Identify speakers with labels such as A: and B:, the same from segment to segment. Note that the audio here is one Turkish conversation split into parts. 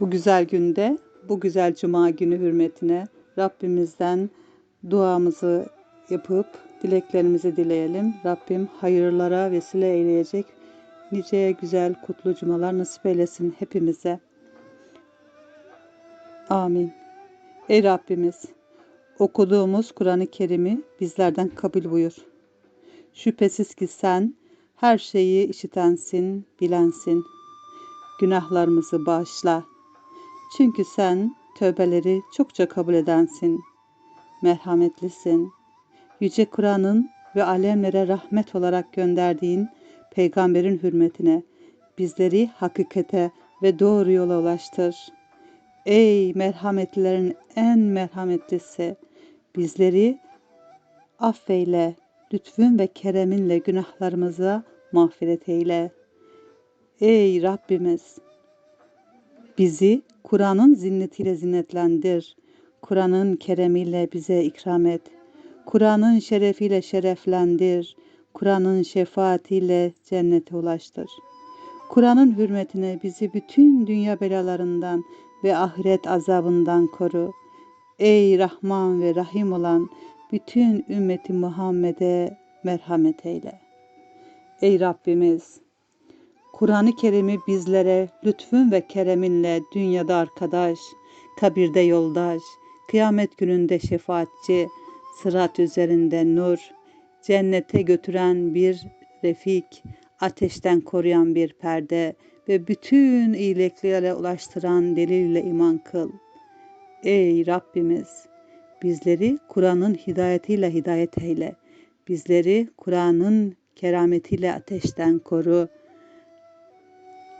A: Bu güzel günde, bu güzel cuma günü hürmetine Rabbimizden duamızı yapıp dileklerimizi dileyelim. Rabbim hayırlara vesile eyleyecek nice güzel kutlu cumalar nasip eylesin hepimize. Amin. Ey Rabbimiz, okuduğumuz Kur'an-ı Kerim'i bizlerden kabul buyur. Şüphesiz ki sen her şeyi işitensin, bilensin. Günahlarımızı bağışla. Çünkü sen tövbeleri çokça kabul edensin. Merhametlisin. Yüce Kur'an'ın ve alemlere rahmet olarak gönderdiğin peygamberin hürmetine bizleri hakikate ve doğru yola ulaştır. Ey merhametlilerin en merhametlisi, bizleri affeyle, lütfün ve kereminle günahlarımıza mağfiret eyle. Ey Rabbimiz! Bizi Kur'an'ın zinnetiyle zinnetlendir. Kur'an'ın keremiyle bize ikram et. Kur'an'ın şerefiyle şereflendir. Kur'an'ın şefaatiyle cennete ulaştır. Kur'an'ın hürmetine bizi bütün dünya belalarından ve ahiret azabından koru. Ey Rahman ve Rahim olan bütün ümmeti Muhammed'e merhamet eyle. Ey Rabbimiz! Kur'an-ı Kerim'i bizlere lütfün ve kereminle dünyada arkadaş, kabirde yoldaş, kıyamet gününde şefaatçi, sırat üzerinde nur, cennete götüren bir refik, ateşten koruyan bir perde ve bütün iyiliklere ulaştıran delille iman kıl. Ey Rabbimiz! Bizleri Kur'an'ın hidayetiyle hidayet eyle. Bizleri Kur'an'ın kerametiyle ateşten koru.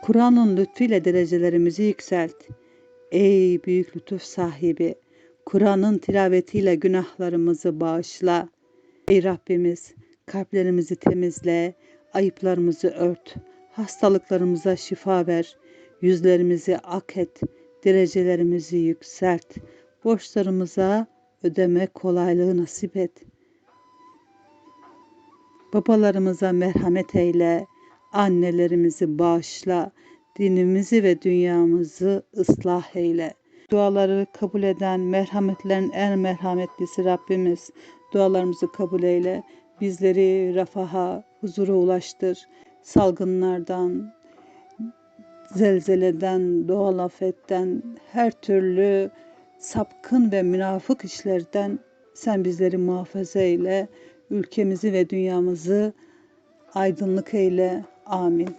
A: Kur'an'ın lütfuyla derecelerimizi yükselt. Ey büyük lütuf sahibi! Kur'an'ın tilavetiyle günahlarımızı bağışla. Ey Rabbimiz! Kalplerimizi temizle, ayıplarımızı ört, hastalıklarımıza şifa ver, yüzlerimizi ak et, derecelerimizi yükselt, borçlarımıza ödeme kolaylığı nasip et. Babalarımıza merhamet eyle, annelerimizi bağışla, dinimizi ve dünyamızı ıslah eyle. Duaları kabul eden merhametlerin en merhametlisi Rabbimiz. Dualarımızı kabul eyle. Bizleri refaha, huzura ulaştır. Salgınlardan, zelzeleden, doğal afetten, her türlü sapkın ve münafık işlerden sen bizleri muhafaza eyle. Ülkemizi ve dünyamızı aydınlık eyle. Amin.